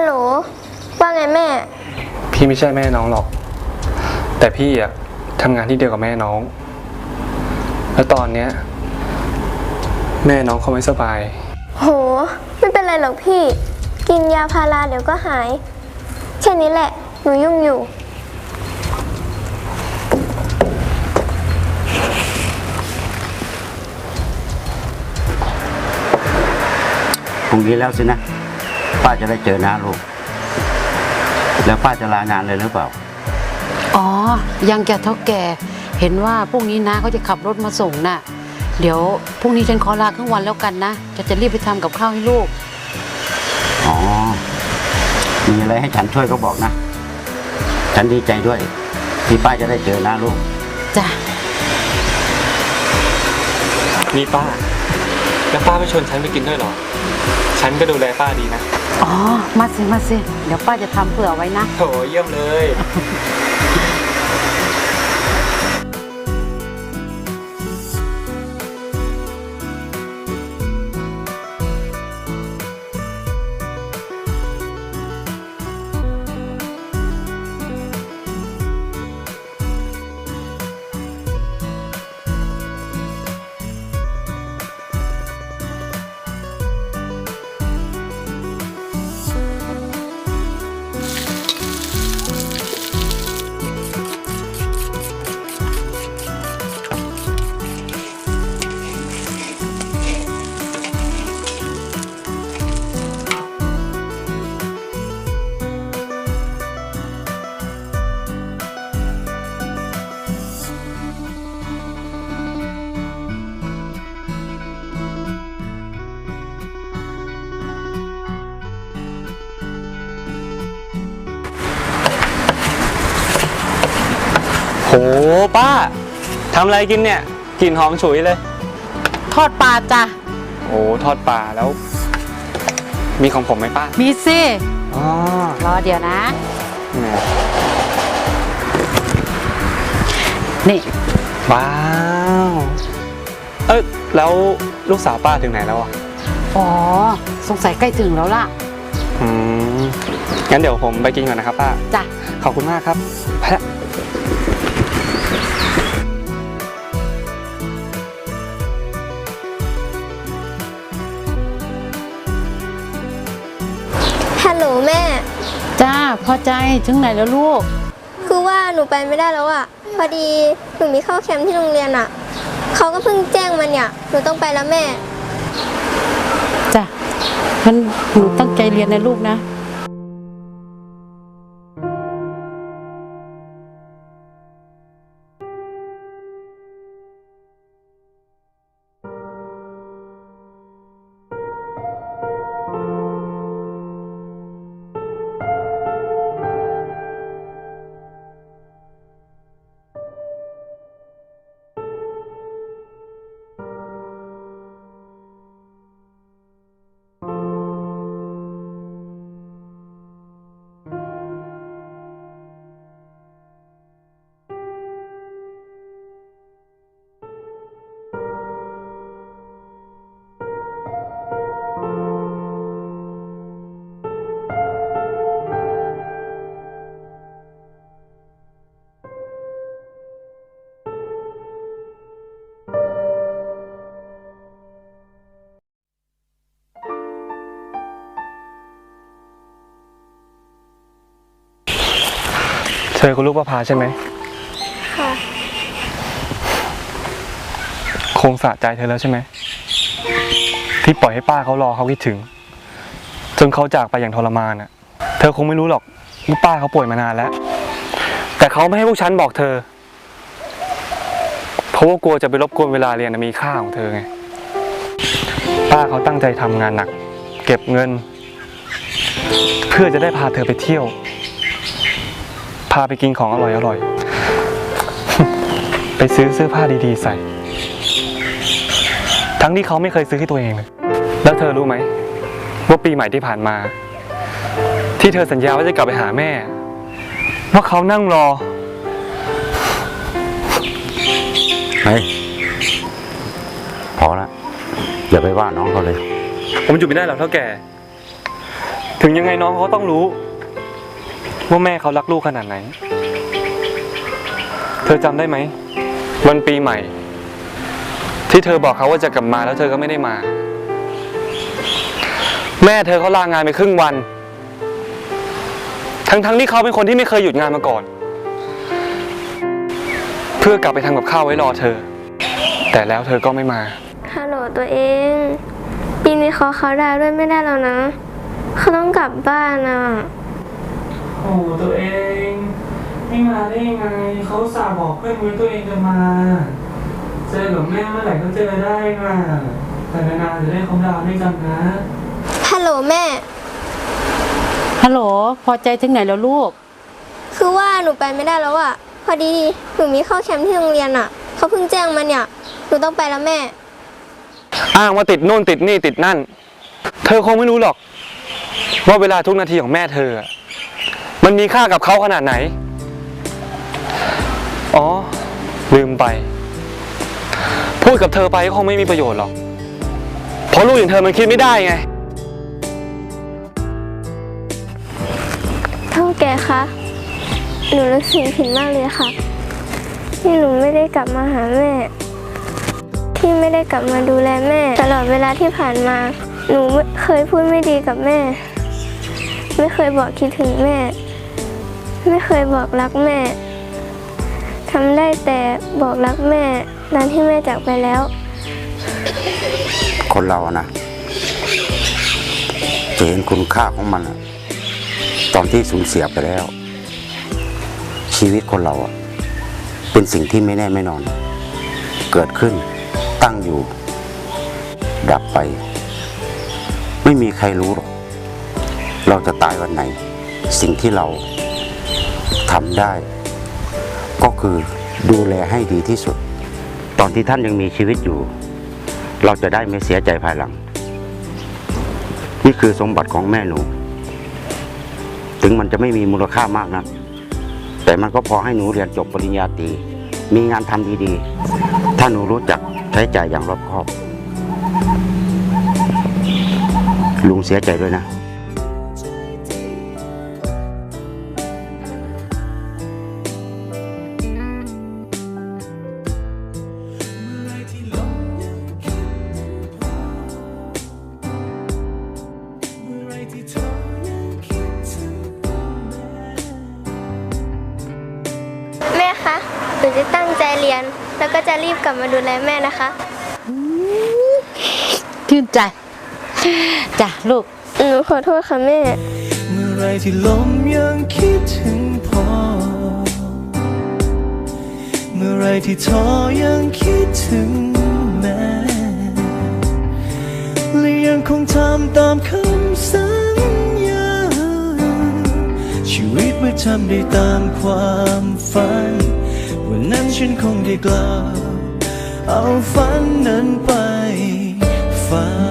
ฮัลโหล ว่าไงแม่ พี่ไม่ใช่แม่น้องหรอก แต่พี่อะทำงานที่เดียวกับแม่น้อง แล้วตอนเนี้ย แม่น้องเขาไม่สบาย โห ไม่เป็นไรหรอกพี่ กินยาพาราเดี๋ยวก็หาย แค่นี้แหละ หนูยุ่งอยู่ พรุ่งนี้แล้วสินะ ป้าจะได้เจอหน้าลูก แล้วป้าจะลางานเลยหรือเปล่า อ๋อ ยังแกเท่าแก่ เห็นว่าพรุ่งนี้นะเขาจะขับรถมาส่งน่ะ เดี๋ยวพรุ่งนี้ฉันขอลาครึ่งวันแล้วกันนะจะจะรีบไปทำกับข้าวให้ลูก อ๋อ มีอะไรให้ฉันช่วยก็บอกนะ ฉันดีใจด้วย ที่ป้าจะได้เจอหน้าลูก จ้ะ นี่ป้า แล้วป้าไม่ชวนฉันไปกินด้วยเหรอ ฉันก็ดูแลป้าดีนะ อ๋อ มาสิ มาสิ เดี๋ยวป้าจะทำเผื่อไว้นะ โถเยี่ยมเลย ป้าทำอะไรกินเนี่ยกลิ่นหอมฉุยเลย ทอดปลาจ้ะ โอ้ทอดปลาแล้ว มีของผมไหมป้ามีสิอ๋อรอเดี๋ยวนะ แหมนี่ ว้าว เอ้ยแล้วลูกสาวป้าถึงไหนแล้วอะอ๋อ สงสัยใกล้ถึงแล้วล่ะ อืมงั้นเดี๋ยวผมไปกินก่อนนะครับป้า จ้ะ ขอบคุณมากครับ หลแม่ จ้าพอใจถึงไหนแล้วลูก คือว่าหนูไปไม่ได้แล้วอะพอดีหนูมีเข้าแคมป์ที่โรงเรียนอะเขาก็เพิ่งแจ้งมาเนี่ยหนูต้องไปแล้วแม่ จ้ะงั้นหนูตั้งใจเรียนนะลูกนะ เธอคุณลูกประพาใช่ไหม ค่ะ คงสะใจเธอแล้วใช่ไหม ที่ปล่อยให้ป้าเขารอเขาคิดถึง จนเขาจากไปอย่างทรมานอะ เธอคงไม่รู้หรอกว่าป้าเขาป่วยมานานแล้ว แต่เขาไม่ให้พวกฉันบอกเธอ เพราะว่ากลัวจะไปรบกวนเวลาเรียนอันมีค่าของเธอไง ป้าเขาตั้งใจทำงานหนัก เก็บเงิน เพื่อจะได้พาเธอไปเที่ยว พาไปกินของอร่อยๆไปซื้อเสื้อผ้าดีๆใส่ ทั้งที่เขาไม่เคยซื้อให้ตัวเองเลยแล้วเธอรู้ไหมว่าปีใหม่ที่ผ่านมา ที่เธอสัญญาว่าจะกลับไปหาแม่ ว่าเขานั่งรอเฮ้ยพอละอย่าไปว่าน้องเขาเลย ผมอยู่ไม่ได้หรอกเท่าแก่ ถึงยังไงน้องเขาก็ต้องรู้ ว่าแม่เขารักลูกขนาดไหน เธอจำได้ไหม วันปีใหม่ ที่เธอบอกเขาว่าจะกลับมาแล้วเธอก็ไม่ได้มา แม่เธอเขาลางานไปครึ่งวัน ทั้งๆที่เขาเป็นคนที่ไม่เคยหยุดงานมาก่อน เพื่อกลับไปทำกับข้าวไว้รอเธอ แต่แล้วเธอก็ไม่มา ฮัลโหลตัวเอง ปีนี้เขาเขาไดาวน์ด้วยไม่ได้แล้วนะ เขาต้องกลับบ้านอะ โอ้ตัวเอง ไม่มาได้ยังไงเขาสาห์บอกเพื่อนมือตัวเองจะมา เจอกับแม่เมื่อไหร่ก็เจอได้ค่ะแต่นานๆจะได้เขาดาวน์ด้วยกันนะฮัลโหลแม่ ฮัลโหล พอใจถึงไหนแล้วลูก คือว่าหนูไปไม่ได้แล้วอะพอดีหนูมีเข้าแคมป์ที่โรงเรียนอะเขาเพิ่งแจ้งมาเนี่ยหนูต้องไปแล้วแม่ อ้างว่าติดนู่นติดนี่ติดนั่น เธอคงไม่รู้หรอก ว่าเวลาทุกนาทีของแม่เธออะ มันมีค่ากับเขาขนาดไหน อ๋อ ลืมไป พูดกับเธอไปก็คงไม่มีประโยชน์หรอก เพราะลูกอย่างเธอมันคิดไม่ได้ไง เท่าแกคะ หนูรู้สึกผิดมากเลยค่ะ ที่หนูไม่ได้กลับมาหาแม่ ที่ไม่ได้กลับมาดูแลแม่ ตลอดเวลาที่ผ่านมา หนูเคยพูดไม่ดีกับแม่ ไม่เคยบอกคิดถึงแม่ ไม่เคยบอกรักแม่ทำได้แต่บอกรักแม่ตอนที่แม่จากไปแล้ว คนเราอะนะจะเห็นคุณค่าของมันอะตอนที่สูญเสียไปแล้ว ชีวิตคนเราอะเป็นสิ่งที่ไม่แน่ไม่นอน เกิดขึ้น ตั้งอยู่ ดับไป ไม่มีใครรู้หรอก เราจะตายวันไหน สิ่งที่เรา ทำได้ ก็คือดูแลให้ดีที่สุด ตอนที่ท่านยังมีชีวิตอยู่ เราจะได้ไม่เสียใจภายหลัง นี่คือสมบัติของแม่หนู ถึงมันจะไม่มีมูลค่ามากนะแต่มันก็พอให้หนูเรียนจบปริญญาตรีมีงานทำดีๆ ถ้าหนูรู้จักใช้จ่ายอย่างรอบคอบ ลุงเสียใจด้วยนะ หนูจะตั้งใจเรียน แล้วก็จะรีบกลับมาดูแลแม่นะคะ ชื่นใจจ้ะลูก หนูขอโทษค่ะแม่ เมื่อไรที่ลมยังคิดถึงพอเมื่อไรที่ท้อยังคิดถึงแม่และยังคงทำตามคำสัญญา ชีวิตเมื่อทำได้ตามความฝัน วันนั้นฉันคงได้กล่าวเอาฝันนั้นไปฝัน